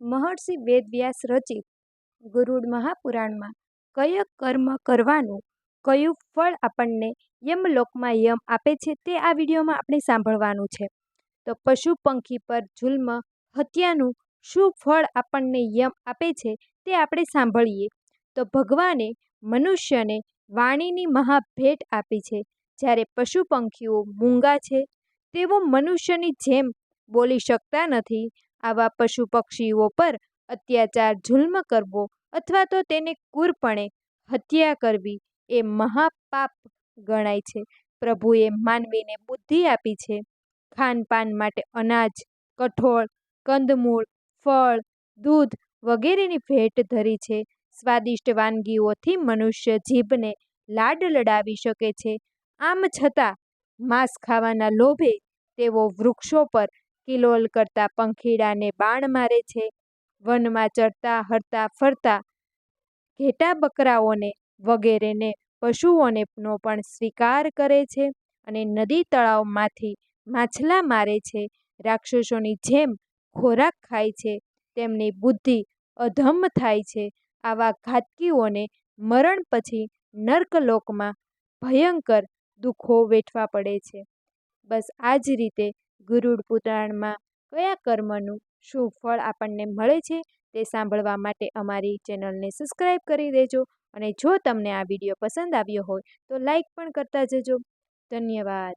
મહર્ષિ વેદવ્યાસ રચિત ગરુડ મહાપુરાણમાં કય કર્મ કરવાનું કયું ફળ આપણને યમલોકમાં યમ આપે છે તે આ વિડીયોમાં આપણે સાંભળવાનું છે. તો પશુ પંખી પર જુલ્મ હત્યાનું શું ફળ આપણને યમ આપે છે તે આપણે સાંભળીએ. તો ભગવાને મનુષ્યને વાણીની મહાભેટ આપી છે. જ્યારે પશુ પંખીઓ મૂંગા છે તેઓ મનુષ્યની જેમ બોલી શકતા નથી આવા પશુ પક્ષીઓ પર અત્યાચાર જુલ્મ કરવો અથવા તો તેને કુરપણે હત્યા કરવી એ મહાપાપ ગણાય છે. પ્રભુએ માનવીને બુદ્ધિ આપી છે. ખાનપાન માટે અનાજ, કઠોળ, કંદમૂળ, ફળ, દૂધ વગેરેની ભેટ ધરી છે. સ્વાદિષ્ટ વાનગીઓથી મનુષ્ય જીભને લાડ લડાવી શકે છે. આમ છતાં માંસ ખાવાના લોભે તેઓ વૃક્ષો પર કિલોલ કરતા પંખીડાને બાણ મારે છે. વનમાં ચરતા હરતા, ફરતા ઘેટા બકરાઓને વગેરેને પશુઓને નો પણ સ્વીકાર કરે છે અને નદી તળાવમાંથી માછલા મારે છે. રાક્ષસોની જેમ ખોરાક ખાય છે, તેમની બુદ્ધિ અધમ થાય છે. આવા ઘાતકીઓને મરણ પછી નર્કલોકમાં ભયંકર દુઃખો વેઠવા પડે છે. બસ આ જ રીતે ગરુડ પુરાણમાં કયા કર્મનું શું ફળ આપણને મળે છે તે સાંભળવા માટે અમારી ચેનલને સબસ્ક્રાઈબ કરી દેજો અને જો તમને આ વીડિયો પસંદ આવ્યો હોય તો લાઈક પણ કરતા જજો. ધન્યવાદ.